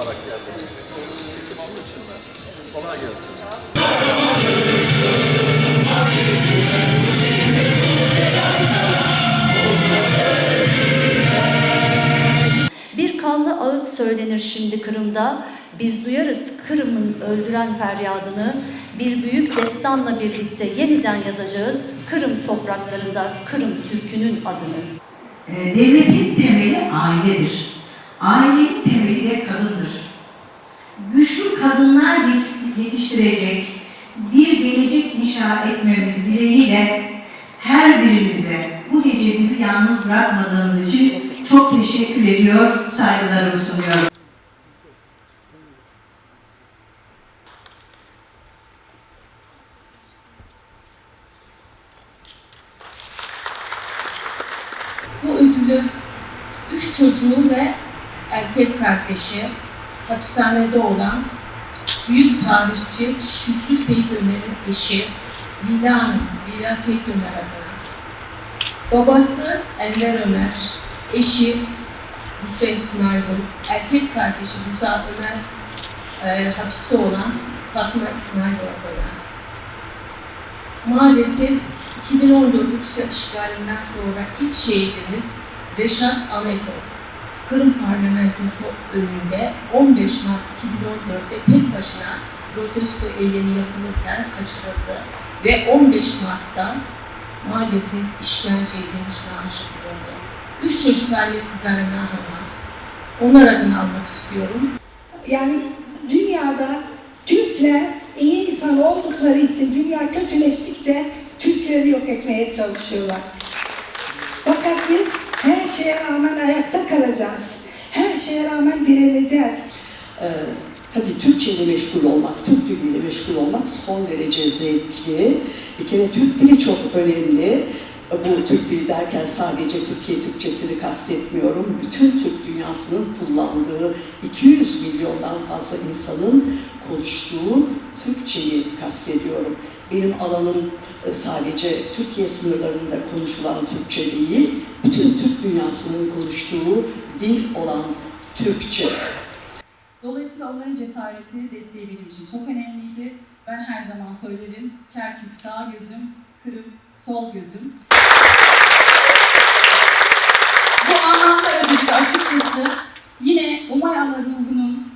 olarak geldiniz. Çekim olduğu için kolay gelsin. Bir kanlı ağıt söylenir şimdi Kırım'da. Biz duyarız Kırım'ın öldüren feryadını. Bir büyük destanla birlikte yeniden yazacağız Kırım topraklarında Kırım Türk'ünün adını. Ee, Devletin temeli ailedir. Ailenin temeli de kadındır. Güçlü kadınlar yetiştirecek bir gelecek inşa etmemiz dileğiyle her birinize bu gece bizi yalnız bırakmadığınız için çok teşekkür ediyor, saygılarımı sunuyorum. Bu ödülü üç çocuğu ve erkek kardeşi hapishanede olan büyük tarihçi Şükrü Seyit Ömer'in eşi Lila Hanım, Lila Seyit Ömer adına. Babası Enver Ömer, eşi Hüseyin İsmail erkek kardeşi Rıza Ömer e, hapiste olan Fatma İsmail adına. Maalesef 2014 Rusya işgalinden sonra ilk şehidimiz Reşat Ahmetov, Kırım Parlamentosu önünde 15 Mart 2014'te tek başına protesto eylemi yapılırken kaçırıldı ve 15 Mart'ta maalesef işkence edilmiş namuslu oldu. Üç çocuk annesi Zerna Hanım. Onlar adını almak istiyorum. Yani dünyada Türkler iyi insan oldukları için dünya kötüleştikçe Türkleri yok etmeye çalışıyorlar. Fakat biz her şeye rağmen ayakta kalacağız. Her şeye rağmen direneceğiz. Ee, tabii Türkçe ile meşgul olmak, Türk diliyle meşgul olmak son derece zevkli. Bir kere Türk dili çok önemli. Bu Türk dili derken sadece Türkiye Türkçesini kastetmiyorum. Bütün Türk dünyasının kullandığı 200 milyondan fazla insanın konuştuğu Türkçeyi kastediyorum. Benim alanım e, sadece Türkiye sınırlarında konuşulan Türkçe değil, bütün Türk dünyasının konuştuğu dil olan Türkçe. Dolayısıyla onların cesareti, desteği benim için çok önemliydi. Ben her zaman söylerim, Kerkük sağ gözüm, Kırım sol gözüm. Bu anlamda ödülü açıkçası yine Umayana ruhunun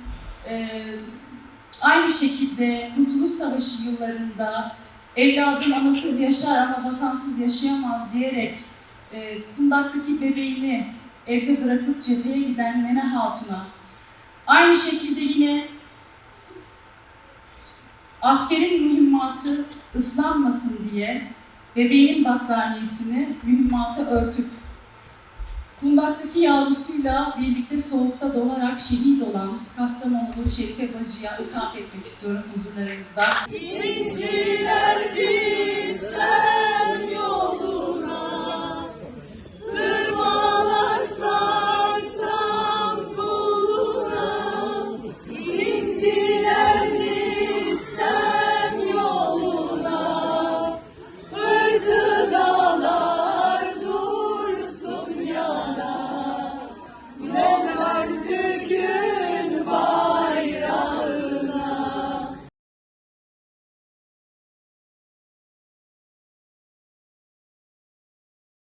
e, aynı şekilde Kurtuluş Savaşı yıllarında evladım anasız yaşar ama vatansız yaşayamaz diyerek e, kundaktaki bebeğini evde bırakıp cepheye giden Nene Hatun'a. Aynı şekilde yine askerin mühimmatı ıslanmasın diye bebeğinin battaniyesini mühimmata örtüp kundaktaki yavrusuyla birlikte soğukta donarak şehit olan Kastamonulu Şerife Bacı'ya ithaf etmek istiyorum huzurlarınızda. İnciler bizden